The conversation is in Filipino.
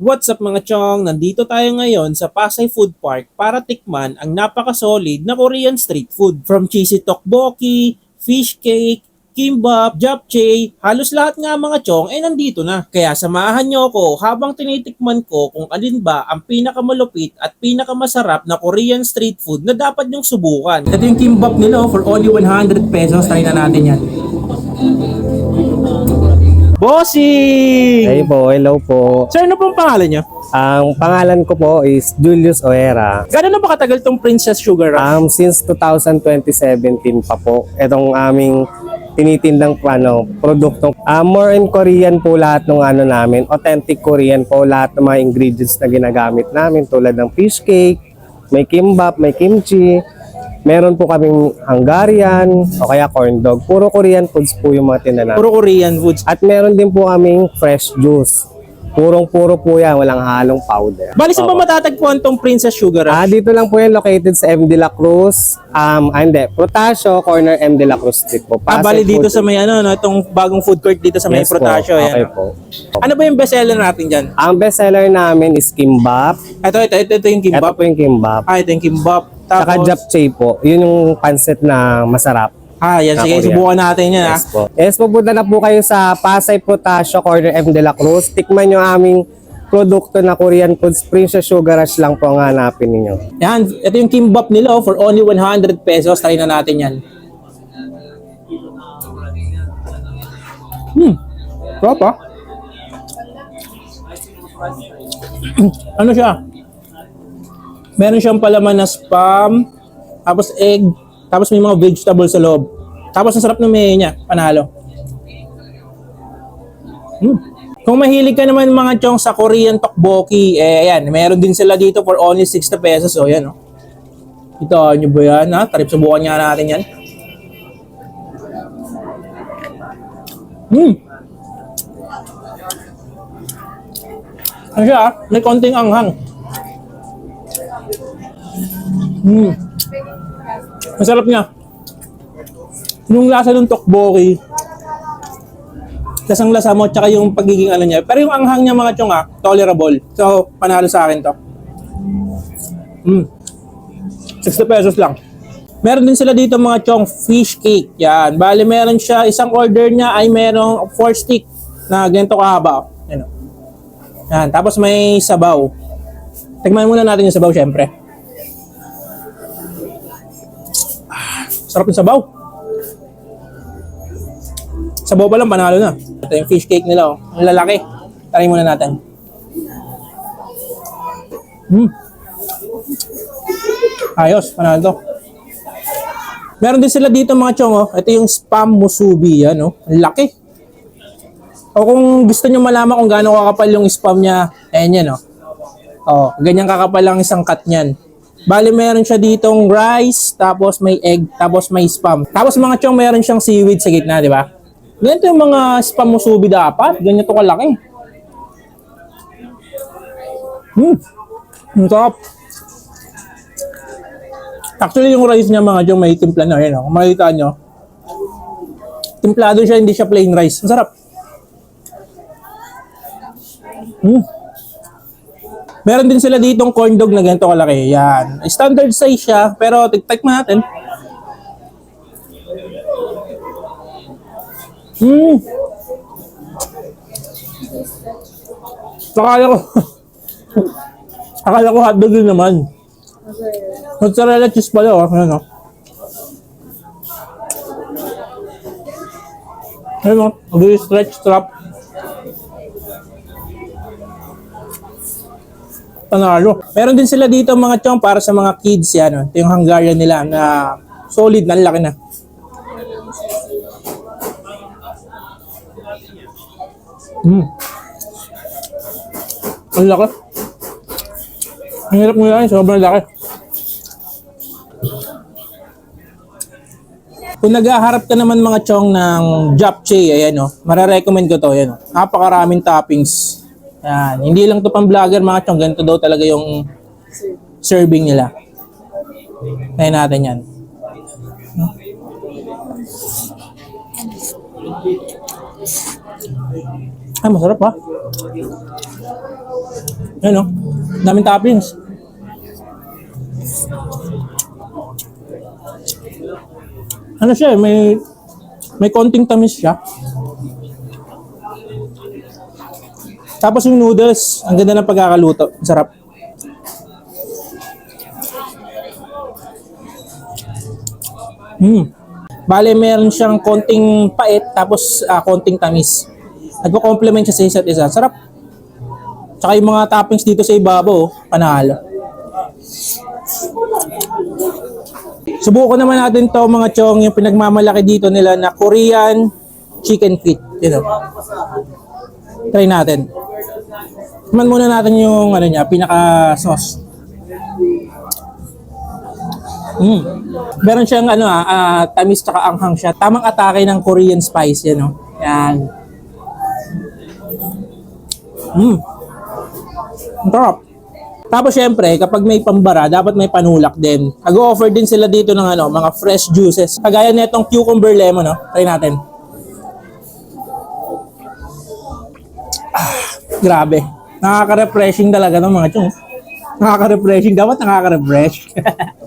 What's up mga chong? Nandito tayo ngayon sa Pasay Food Park para tikman ang napaka-solid na Korean street food. From cheesy tteokbokki, fish cake, kimbap, japchae, halos lahat nga mga chong ay nandito na. Kaya samahan nyo ako habang tinitikman ko kung alin ba ang pinakamalupit at pinakamasarap na Korean street food na dapat nyong subukan. Ito yung kimbap nila oh, for only 100 pesos. Try na natin yan. Bossing! Hey po, hello po. Sir, ano pong pangalan niyo? Ang pangalan ko po is Julius Oera. Gano'n na ba katagal tong Princess Sugar Rush? Um, since 2017 pa po, itong aming tinitindang ano, produkto. Um, more in Korean po lahat ng ano namin. Authentic Korean po lahat ng mga ingredients na ginagamit namin tulad ng fish cake, may kimbap, may kimchi, meron po kaming Hungarian o kaya corn dog. Puro Korean foods po yung mga tinda namin. Puro Korean foods. At meron din po kaming fresh juice. Purong-puro po yan, walang halong powder. Bali sa ba matatagpuan tong Princess Sugar Rush? Ah, dito lang po yan located sa M. De La Cruz. Um, ah, hindi, Protasio, corner M. De La Cruz Street po. ah, Pasay bali dito sa may ano, no, itong bagong food court dito sa may Yes po, Protasio. Okay Yan. po. Ano ba yung bestseller natin dyan? Ang best seller namin is Kimbap. Ito, ito, ito, ito yung Ito kimbap. po yung Kimbap. Ah, ito yung kimbap. Saka Tapos, Japchae po. Yun yung pancit na masarap. ah, yan, sige, Korean. subukan natin yan. Yes ah. po. Yes po, punta na po kayo sa Pasay Protasio, corner M. De La Cruz. Tikman nyo aming produkto na Korean Foods. Princess Sugar Rush lang po ang hanapin ninyo. Yan, ito yung kimbap nila oh, for only 100 pesos. Try na natin yan. Hmm. Sarap ah. ano siya? Meron siyang palaman na spam, tapos egg, tapos may mga vegetables sa loob. Tapos ang sarap ng may niya, panalo. Hmm. Kung mahilig ka naman mga chong sa Korean tteokbokki, eh ayan, meron din sila dito for only 60 pesos. O yan, oh. Ito, nyo ba yan? Ha? Tarip subukan nga natin yan. Hmm. Ano siya ah? May konting anghang. Hmm. Masarap niya. Yung lasa ng tteokbokki, lasang lasa mo, tsaka yung pagiging ano niya. Pero yung anghang niya mga chong ah, tolerable. So, panalo sa akin to. Hmm. 60 pesos lang. Meron din sila dito mga chong fish cake. Yan. Bali, meron siya, isang order niya ay merong 4 stick na ganito kahaba. Yan. Yan. Tapos may sabaw. Tignan muna natin yung sabaw, syempre. Sarap yung sabaw. Sabaw pa lang, panalo na. Ito yung fish cake nila, oh. Ang lalaki. Try muna natin. Hmm. Ayos, panalo to. Meron din sila dito mga chong, oh. Ito yung spam musubi, yan, oh. Ang laki. O kung gusto nyo malaman kung gaano kakapal yung spam niya, ayan yan, oh. Oh, ganyan kakapal lang isang cut niyan. Bali, meron siya ditong rice, tapos may egg, tapos may spam. Tapos mga chong, meron siyang seaweed sa gitna, di ba? Ganito yung mga spam musubi dapat. Ganyan to kalaki. Hmm. Ang sarap. Actually, yung rice niya mga chong may timpla na. Yan, oh. Kung makikita nyo, timplado siya, hindi siya plain rice. Ang sarap. Hmm. Meron din sila ditong corn dog na ganito kalaki. Yan. Standard size siya, pero mo natin. Hmm. Akala ko, akala ko hotdog din naman. Mozzarella cheese pala, oh. Ayan, oh. Ayan, oh. Mag-stretch strap. Panalo. Meron din sila dito mga chong para sa mga kids yan. Oh. Ito yung Hungarian nila na solid na laki na. Hmm. Ang laki. Ang hirap mo yan, sobrang laki. Kung naghaharap ka naman mga chong ng japchae, ayan o, mararecommend ko to, ayan o. Napakaraming toppings. Yan. Hindi lang to pang vlogger mga chong, ganito daw talaga yung serving nila. Kaya natin yan. Ah, masarap ha. Yan o. Daming toppings. Ano siya eh, may may konting tamis siya. Tapos yung noodles, ang ganda ng pagkakaluto. Sarap. Hmm. Bale, meron siyang konting pait, tapos ah, konting tamis. Nagko-complement siya sa isa't isa. Sarap. Tsaka yung mga toppings dito sa ibabaw, oh, panalo. Subukan naman natin to mga chong, yung pinagmamalaki dito nila na Korean chicken feet. You know. Try natin. Man muna natin yung ano niya, pinaka sauce. Mm. Meron siyang ano ah, ah, tamis tsaka anghang siya. Tamang atake ng Korean spice yan, no? Yan. Mm. Ang sarap. Tapos syempre, kapag may pambara, dapat may panulak din. Nag-offer din sila dito ng ano, mga fresh juices. Kagaya nitong cucumber lemon, no? Try natin. Grabe. Nakaka-refreshing talaga ng mga chong. Nakaka-refreshing. Dapat nakaka-refresh.